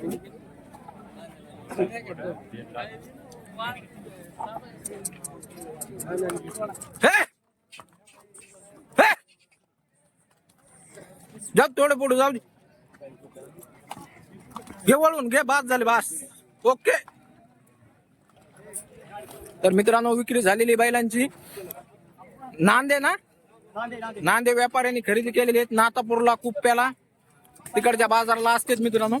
हे! हे! जा थोडे पुढे जाऊ दे. घे वळून घे बास झाले बास. ओके. तर मित्रांनो विक्री झालेली बैलांची. नांदे ना? नांदे व्यापाऱ्यांनी खरेदी केलेली आहेत. नातापूरला कुप्प्याला. तिकडच्या बाजाराला असतेच मित्रांनो.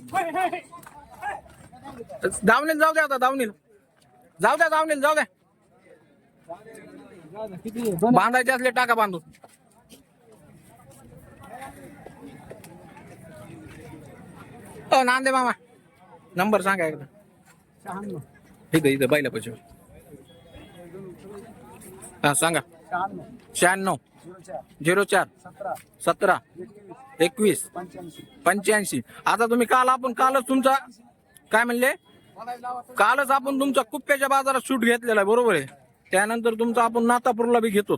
दावणीला जाऊ द्या आता दावणीला जाऊ द्या दावणीला जाऊ द्या. बांधायचे असले टाका बांधून. अ नांदे मामा. नंबर सांगा एकदा. इथं इथं बैला पैसे हा सांगा. शहाण्णव. झिरो चार. सतरा. एकवीस. पंच्याऐंशी. आता तुम्ही काल आपण कालच तुमचा काय म्हणले? कालच आपण तुमचा कुप्प्याच्या बाजारात शूट घेतलेला आहे बरोबर आहे? त्यानंतर तुमचा आपण नातापूरला बी घेतो.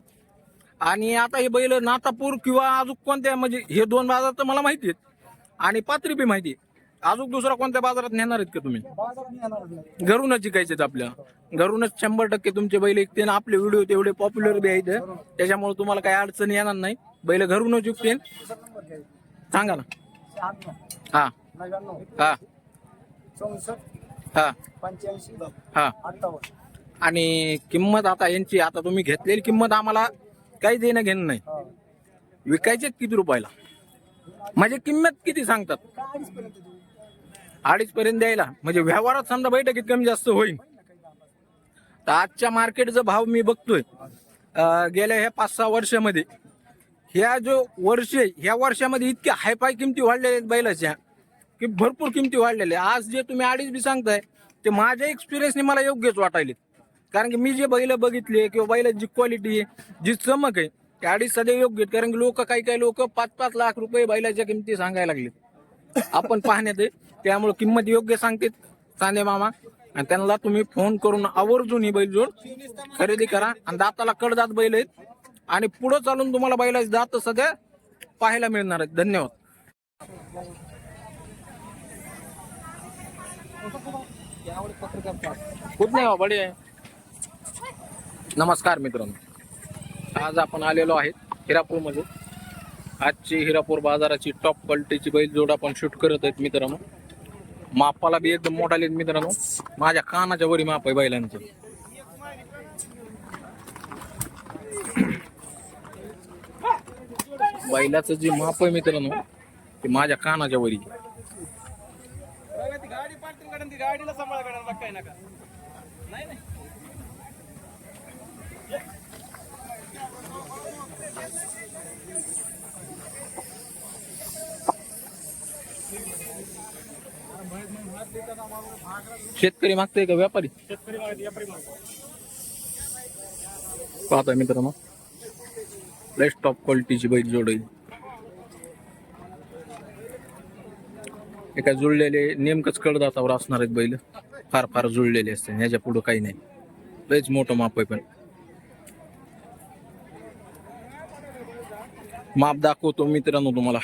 आणि आता हे बैल नातापूर किंवा अजून कोणत्या म्हणजे हे दोन बाजार तर मला माहिती आहेत. आणि पात्री बी माहिती आहे. अजून दुसरा कोणत्या बाजारात नेणार आहेत का तुम्ही? घरूनच जिकायचे आपल्या. घरूनच शंभर टक्के तुमचे बैल ऐकते आपले व्हिडिओ तेवढे पॉप्युलर बी आहेत. त्याच्यामुळे तुम्हाला काही अडचण येणार नाही. बैल घरूनच विकते सांगा ना. हा. हा. हा. पंच्याऐंशी. हा. अठ्ठावन्न. आणि किंमत आता यांची आता तुम्ही घेतलेली किंमत आम्हाला काही देणं घेणं नाही. विकायचे किती रुपयाला? म्हणजे किंमत किती सांगतात? देऊ. अडीच पर्यंत द्यायला. म्हणजे व्यवहारात समजा बैठकीत कमी जास्त होईल. तर आजच्या मार्केटचा भाव मी बघतोय. गेल्या ह्या पाच सहा वर्षामध्ये. ह्या जो वर्ष आहे, ह्या वर्षामध्ये इतक्या हायफाय किमती वाढलेल्या आहेत बैलाच्या की भरपूर किमती वाढलेल्या आज जे तुम्ही अडीच बी सांगताय ते माझ्या एक्सपिरियन्सने मला योग्यच वाटायले कारण की मी जे बैल बघितले किंवा बैलाची जी क्वालिटी आहे जी चमक आहे ते अडीच सध्या योग्य आहेत. कारण की लोक काही काही लोक पाच पाच लाख रुपये बैलाच्या किमती सांगायला लागलेत. आपण पाहण्यात आहे. त्यामुळे किंमत योग्य सांगते चांदे मामा. आणि त्यांना तुम्ही फोन करून आवर्जून ही बैलजोड खरेदी करा. आणि दाताला कडदात बैल आहेत. आणि पुढे चालून तुम्हाला बैलाची दात सध्या पाहायला मिळणार आहेत. धन्यवाद. कुठ नाही हो, बडे नमस्कार मित्रांनो. आज आपण आलेलो आहे हिरापूरमध्ये आजची हिरापूर बाजाराची टॉप क्वालिटीची बैलजोड आपण शूट करत आहेत मित्रांनो. मापाला बी एकदम मोठा आहेत मित्रांनो. माझ्या कानाच्या वरी माप आहे बैलांचं. बैलाचं जे माप आहे मित्रांनो ते माझ्या कानाच्या वरी आहे. गाडी पार्टी काढून ती गाडीला सांभाळ काढायला काय नका नाही नाही शेतकरी मागतोय का व्यापारी? पाहता मित्रांनो. लेस टॉप क्वालिटीची बैल जोड आहे एका जुळलेले नेमकंच कडदातावर असणार आहेत बैल. फार फार जुळलेले असते ह्याच्या पुढं काही नाही. लयच मोठं माप आहे पण. माप दाखवतो मित्रांनो तुम्हाला.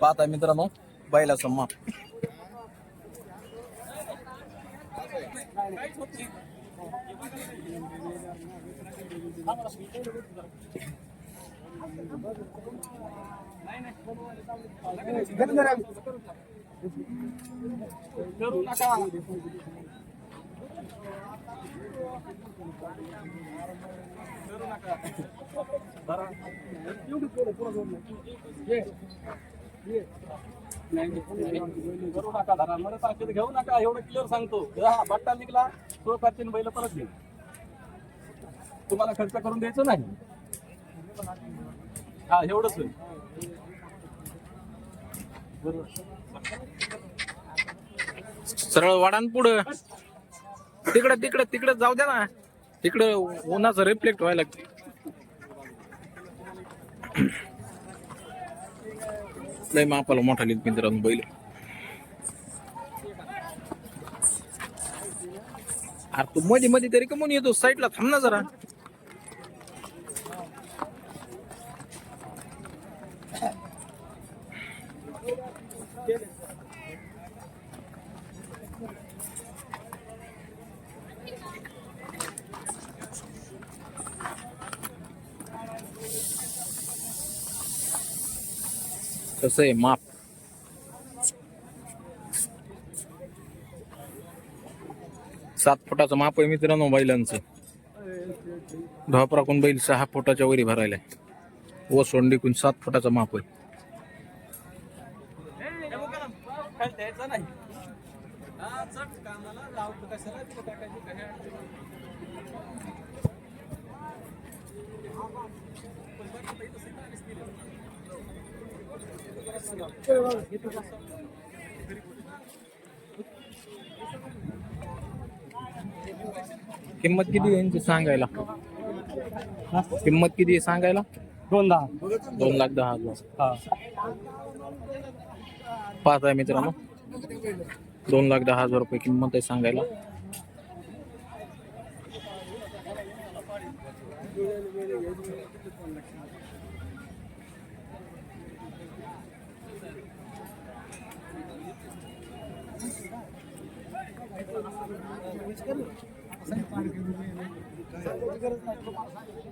पाहता मित्रांनो बैलाचं माप. करू नका करू नका धरा मला ताकद घेऊ नका एवढं क्लिअर सांगतो हा बट्टा निघला तो प्राचीन बैल परत घे तुम्हाला खर्च करून द्यायचं नाही हा एवढंच होईल सरळ वाडान पुढं. तिकडं तिकडं तिकडं जाऊ द्या ना. तिकडं उन्हाचं रिफ्लेक्ट व्हायला लागते. लय मापाला मोठा लिहित मित्रांनो बैल. अरे तू मध्ये मध्ये तरी कमून येतो? साईडला थांब ना जरा. कसं आहे माप. सात फुटाचं माप आहे मित्रांनो बैलांचं. धोपराकून बैल सहा फुटाच्या वरी भरायला व सोंडीकून सात फुटाचं माप आहे. किंमत किती आहे यांची सांगायला? किंमत किती आहे सांगायला? दोन दहा. दोन लाख दहा हजार. पाच आहे मित्रांनो. दोन लाख दहा हजार रुपये किंमत आहे सांगायला.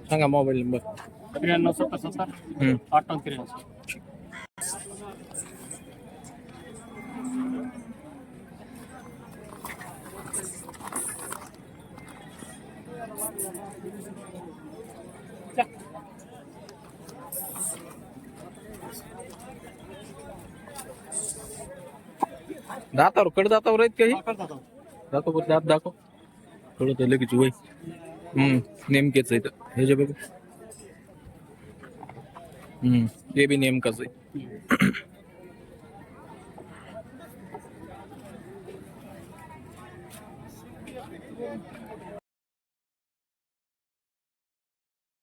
सांगा मोबाईल नंबर त्र्याण्णव सत्तर सत्तर त्र्याऐंशी. दातावर कड दातावर आहेत काही. दाखव बरं दात दाखव. थोडं तर लगेच वय हम्म नेमकेच आहे हे जे बघ. हम्म ते बी नेमकंच आहे.